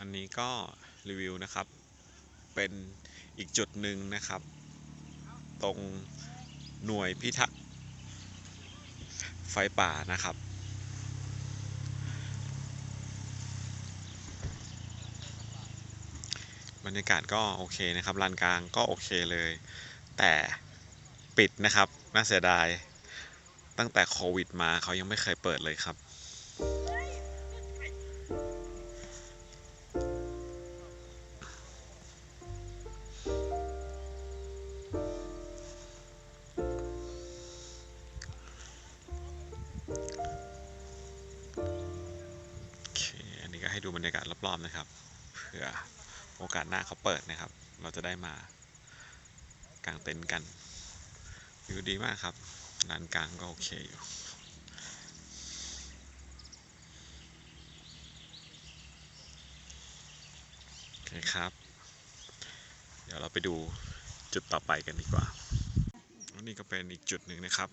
อันนี้ก็รีวิวนะครับ เป็นอีกจุดหนึ่งนะครับ ตรงหน่วยพิทักษ์ไฟป่านะครับ บรรยากาศก็โอเคนะครับลานกลางก็โอเคเลย แต่ปิดนะครับ น่าเสียดาย ตั้งแต่โควิดมาเขายังไม่เคยเปิดเลยครับ ให้ดูบรรยากาศรอบๆนะครับ เผื่อโอกาสหน้าเขาเปิดนะครับ เราจะได้มากางเต็นท์กันวิวดีมากครับลานกลางก็โอเคอยู่โอเคครับ เดี๋ยวเราไปดูจุดต่อไปกันดีกว่าอันนี้ก็เป็นอีกจุดหนึ่งนะครับ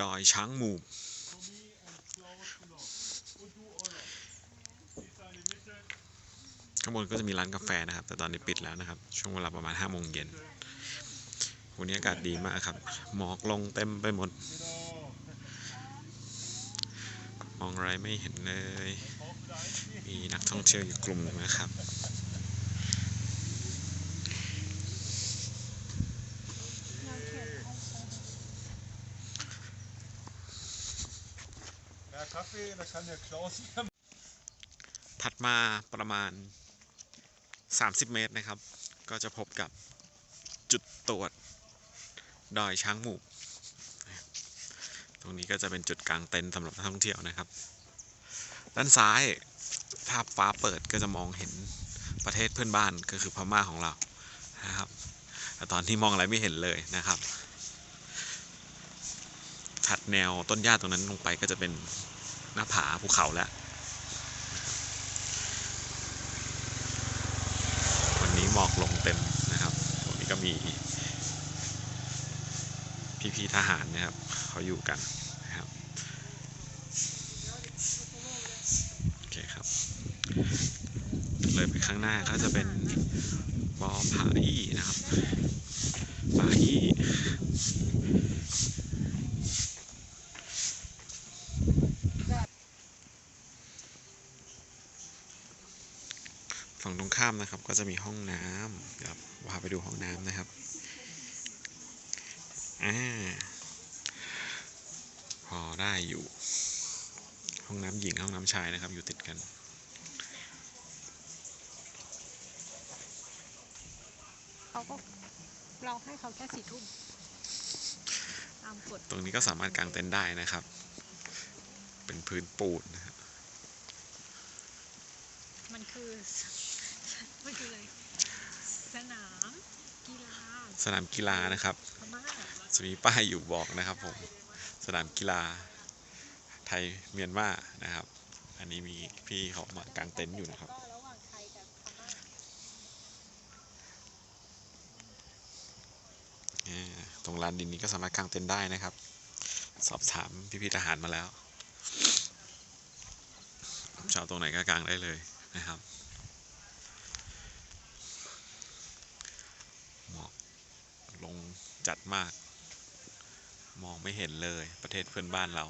ดอยช้างหมู่ ข้างบนก็จะมีร้านกาแฟนะครับ แต่ตอนนี้ปิดแล้วนะครับ ช่วงเวลาประมาณ5โมงเย็นวันนี้อากาศดีมากครับ หมอกลงเต็มไปหมด มองอะไรไม่เห็นเลย มีนักท่องเที่ยวอยู่กลุ่มหนึงนะครับ Ja, Kaffee, da kann der Klaus ถัดมาประมาณ 30 เมตรนะครับ ก็จะพบกับจุดตรวจดอยช้างหมู่ ตรงนี้ก็จะเป็นจุดกลางเต็นท์สำหรับนักท่องเที่ยวนะครับ ด้านซ้ายถ้าฟ้าเปิดก็จะมองเห็นประเทศเพื่อนบ้านก็คือพม่าของเรานะครับแต่ตอนที่มองอะไรไม่เห็นเลยนะครับ ถัดแนวต้นหญ้าตรงนั้นลงไปก็จะเป็นหน้าผาภูเขาแล้ว วันนี้ หมอกลงเต็มนะครับตรงนี้ก็มี พี่ๆทหารนะครับเขาอยู่กันนะครับโอเคครับ เลยไปข้างหน้าก็จะเป็นบอผาอี้นะครับผาอี้ ฝั่งตรงข้ามนะครับ ก็จะมีห้องน้ำเดี๋ยวพาไปดูห้องน้ำนะครับอ่าพอได้อยู่ ห้องน้ำหญิงห้องน้ำชายนะครับ อยู่ติดกันเขาก็เราให้เขาแค่สี่ทุ่มตามกฎตรงนี้ก็สามารถกางเต็นท์ได้นะครับ เป็นพื้นปูนนะครับ มันคือ มันคืออะไร สนามกีฬาสนามกีฬานะครับ พม่าจะมีป้ายอยู่บอกนะครับผม สนามกีฬา ไทยเมียนมานะครับ อันนี้มีพี่เขามากางเต็นท์อยู่นะครับ ก็ระหว่างไทยกับพม่าอ่าตรงลานดินนี้ก็สามารถกางเต็นท์ได้นะครับ สอบถามพี่ๆทหารมาแล้ว ชาวตรงไหนก็กางได้เลยนะครับ หมอก ลงจัดมาก มองไม่เห็นเลยประเทศเพื่อนบ้านเรา